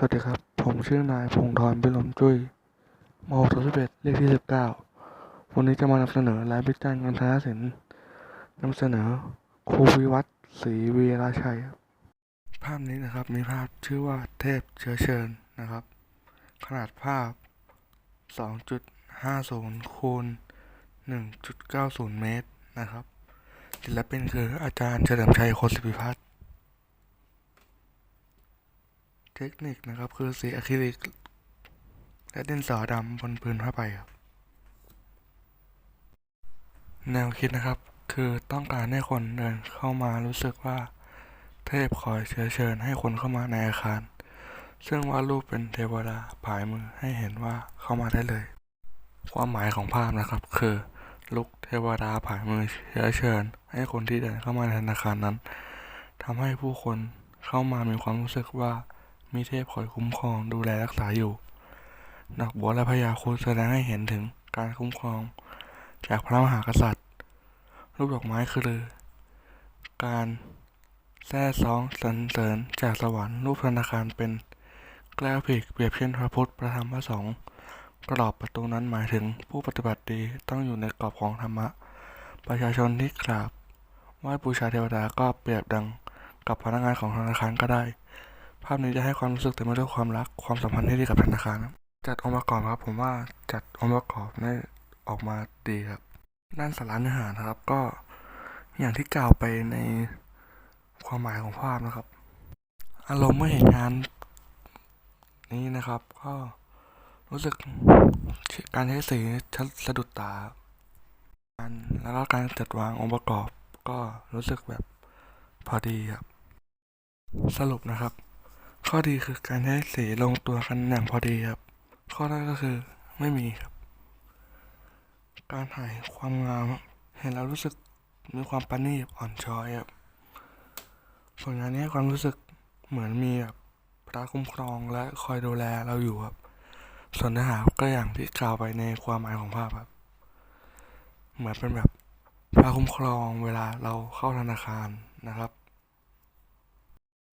สวัสดีครับ ผมชื่อนายพงธรพิรมจุ้ยมหกสิบเอ็ดเลขที่สิบเก้าวันนี้จะมานำเสนอรายวิจารณ์การทนาศิลป์นำเสนอครูวิวัฒน์ศรีวีราชัย ภาพนี้นะครับมีภาพชื่อว่าเทพเชื้อเชิญนะครับ ขนาดภาพ 2.50คูณ1.90 เมตรนะครับ ศิลปินคืออาจารย์เฉลิมชัยโคศิพิพัฒน์ เทคนิคนะครับคือสีอะคริลิกและดินสอดำบนพื้นผ้าใบครับแนวคิดนะครับ คือต้องการให้คนเดินเข้ามารู้สึกว่า เทพคอยเชื้อเชิญให้คนเข้ามาในอาคาร ซึ่งวาดรูปเป็นเทวดาผายมือให้เห็นว่าเข้ามาได้เลย ความหมายของภาพนะครับ คือลุกเทวดาผายมือเชื้อเชิญ ให้คนที่เดินเข้ามาในธนาคารนั้นทำให้ผู้คนเข้ามามีความรู้สึกว่า มีเทพคอยคุ้มครองดูแลรักษาอยู่ ดอกบัวและพญาครุฑแสดงให้เห็นถึงการคุ้มครอง จากพระมหากษัตริย์ รูปดอกไม้คือ การแท้ซองสรรเสริญจากสวรรค์รูปธนาคารเป็นแกล้วผิกเปรียบเช่นพระพุทธพระธรรมพระสงฆ์กรอบประตูนั้นหมายถึงผู้ปฏิบัติดีต้องอยู่ในกรอบของธรรมะ ประชาชนที่กราบไหว้บูชาเทวดาก็เปรียบดังกับพนักงานของธนาคารก็ได้ ภาพนี้จะให้ความรู้สึกเต็มไปด้วยความรัก ความสัมพันธ์ที่ดีกับธนาคารครับจัดองค์ประกอบครับผมว่าจัดองค์ประกอบได้ออกมาดีครับ ด้านสาระเนื้อหานะครับก็อย่างที่กล่าวไปในความหมายของภาพนะครับ อารมณ์เมื่อเห็นงานนี้นะครับก็รู้สึกการใช้สีสะดุดตาการแล้วก็การจัดวางองค์ประกอบ ก็รู้สึกแบบพอดีครับ สรุปนะครับ ข้อดีคือการใช้สีลงตัวกันอย่างพอดีครับ ข้อด้อยก็คือไม่มีครับ การถ่ายความงามเห็นแล้วรู้สึกมีความประณีตอ่อนช้อยครับผลงานนี้ให้ความรู้สึกเหมือนมีแบบพระคุ้มครองและคอยดูแลเราอยู่ครับ ส่วนเนื้อหาก็อย่างที่กล่าวไปในความหมายของภาพครับเหมือนเป็นแบบพระคุ้มครองเวลาเราเข้าธนาคารนะครับ